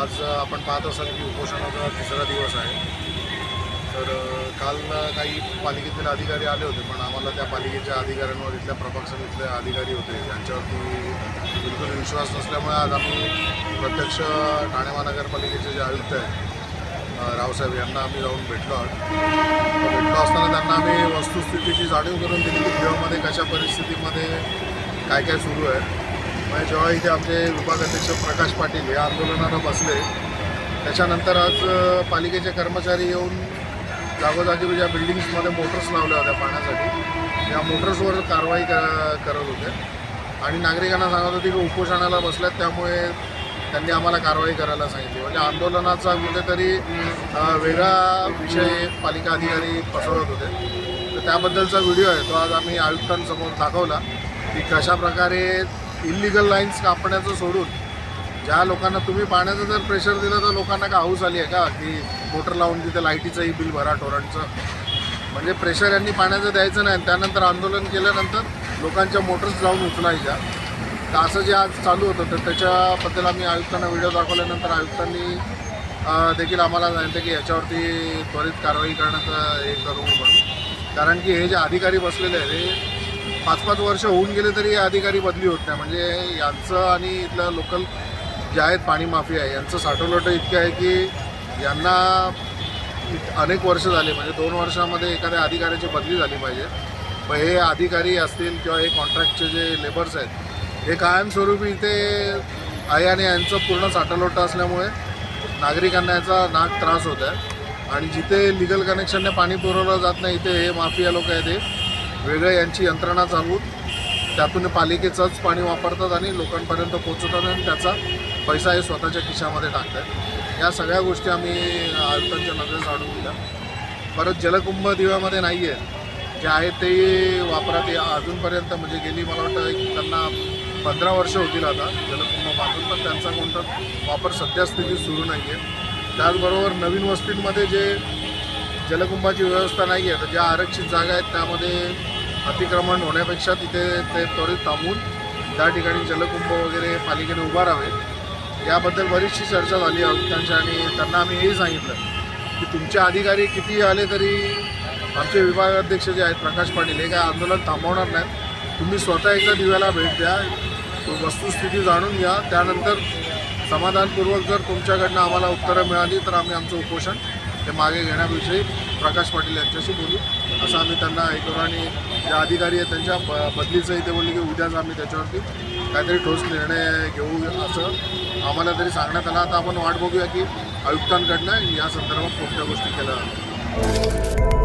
आज आपण पाहत असाल की उपोषणाचा तिसरा दिवस आहे. तर काल काही पालिकेतील अधिकारी आले होते पण आम्हाला त्या पालिकेच्या अधिकाऱ्यांवर इथल्या प्रभाग समितीतले अधिकारी होते. यांच्यावरती बिलकुल विश्वास नसल्यामुळे आज आम्ही प्रत्यक्ष ठाणे महानगरपालिकेचे जे आयुक्त आहेत रावसाहेब यांना आम्ही जाऊन भेटलो आहोत. भेटलो असताना त्यांना आम्ही वस्तुस्थितीची जाणीव करून दिली की गृहमध्ये कशा परिस्थितीमध्ये काय काय सुरू आहे. म्हणजे जेव्हा इथे आमचे विभागाध्यक्ष प्रकाश पाटील हे आंदोलनाला बसले. त्याच्यानंतर आज पालिकेचे कर्मचारी येऊन जागोजागी ज्या बिल्डिंग्समध्ये मोटर्स लावल्या होत्या पाण्यासाठी. या मोटर्सवर कारवाई करत होते. आणि नागरिकांना सांगत होते की उपोषणाला बसल्यात त्यामुळे त्यांनी आम्हाला कारवाई करायला सांगितली. म्हणजे आंदोलनाचा कुठेतरी वेगळा विषय पालिका अधिकारी पसरवत होते. तर त्याबद्दलचा व्हिडिओ आहे. तो आज आम्ही आयुक्तांसमोर दाखवला की कशा इलिगल लाईन्स कापण्याचं सोडून ज्या लोकांना तुम्ही पाण्याचं जर प्रेशर दिलं तर लोकांना का हाऊस आली आहे का? की मोटर लावून तिथे लाईटीचंही बिल भरा टोरंटचं. म्हणजे प्रेशर यांनी पाण्याचं द्यायचं नाही. त्यानंतर आंदोलन केल्यानंतर लोकांच्या मोटर्स जाऊन उचलायच्या. तर असं जे आज चालू होतं तर त्याच्याबद्दल आम्ही आयुक्तांना व्हिडिओ दाखवल्यानंतर आयुक्तांनी देखील आम्हाला सांगितलं की याच्यावरती त्वरित कारवाई करण्याचं हे करू म्हणून. कारण की हे जे अधिकारी बसलेले आहेत हे पाच पाच वर्ष होऊन गेले तरी अधिकारी बदली होत नाही. म्हणजे यांचं आणि इथलं लोकल जे आहेत पाणी माफिया आहे यांचं साठवलोटं इतकं आहे की यांना अनेक वर्ष झाले म्हणजे दोन वर्षामध्ये एखाद्या अधिकाऱ्याची बदली झाली पाहिजे. मग हे अधिकारी असतील किंवा हे कॉन्ट्रॅक्टचे जे लेबर्स आहेत हे कायमस्वरूपी इथे आहे आणि यांचं पूर्ण साठवलोटं असल्यामुळे नागरिकांना याचा नाग त्रास होत आहे. आणि जिथे लिगल कनेक्शनने पाणी पुरवलं जात नाही इथे हे माफिया लोक आहेत हे वेगळं यांची यंत्रणा चालवून त्यातून पालिकेचंच पाणी वापरतात आणि लोकांपर्यंत पोहोचवतात आणि त्याचा पैसा हे स्वतःच्या खिशामध्ये टाकतात. या सगळ्या गोष्टी आम्ही आयुक्तांच्या नजरेस आणून दिल्या परत जलकुंभ दिव्यामध्ये नाही आहे जे आहे ते वापरात या अजूनपर्यंत म्हणजे गेली मला वाटतं त्यांना पंधरा वर्ष होतील आता जलकुंभ बांधून पण त्यांचा कोणता वापर सध्या स्थितीत सुरू नाही आहे त्याचबरोबर नवीन वस्तींमध्ये जे जलकुंभाची व्यवस्था नाही आहे तर ज्या आरक्षित जागा आहेत त्यामध्ये अतिक्रमण होण्यापेक्षा तिथे ते त्वरित थांबून त्या ठिकाणी जलकुंभ वगैरे पालिकेने उभारावे याबद्दल बरीचशी चर्चा झाली आयुक्तांची आणि त्यांना आम्ही हेही सांगितलं की तुमचे अधिकारी किती आले तरी आमचे विभागाध्यक्ष जे आहेत प्रकाश पाटील हे काय आंदोलन थांबवणार नाहीत. तुम्ही स्वतः एकदा दिव्याला भेट द्या वस्तुस्थिती जाणून घ्या. त्यानंतर समाधानपूर्वक जर तुमच्याकडनं आम्हाला उत्तरं मिळाली तर आम्ही आमचं उपोषण हे मागे घेण्याविषयी प्रकाश पाटील यांच्याशी बोलू. असं आम्ही त्यांना हे करू आणि जे अधिकारी आहेत त्यांच्या ब बदलीचंही ते बोलले की उद्याच आम्ही त्याच्यावरती काहीतरी ठोस निर्णय घेऊ असं आम्हाला तरी सांगण्यात आलं. आता आपण वाट बघूया की आयुक्तांकडनं या संदर्भात कोणत्या गोष्टी केल्या जातात.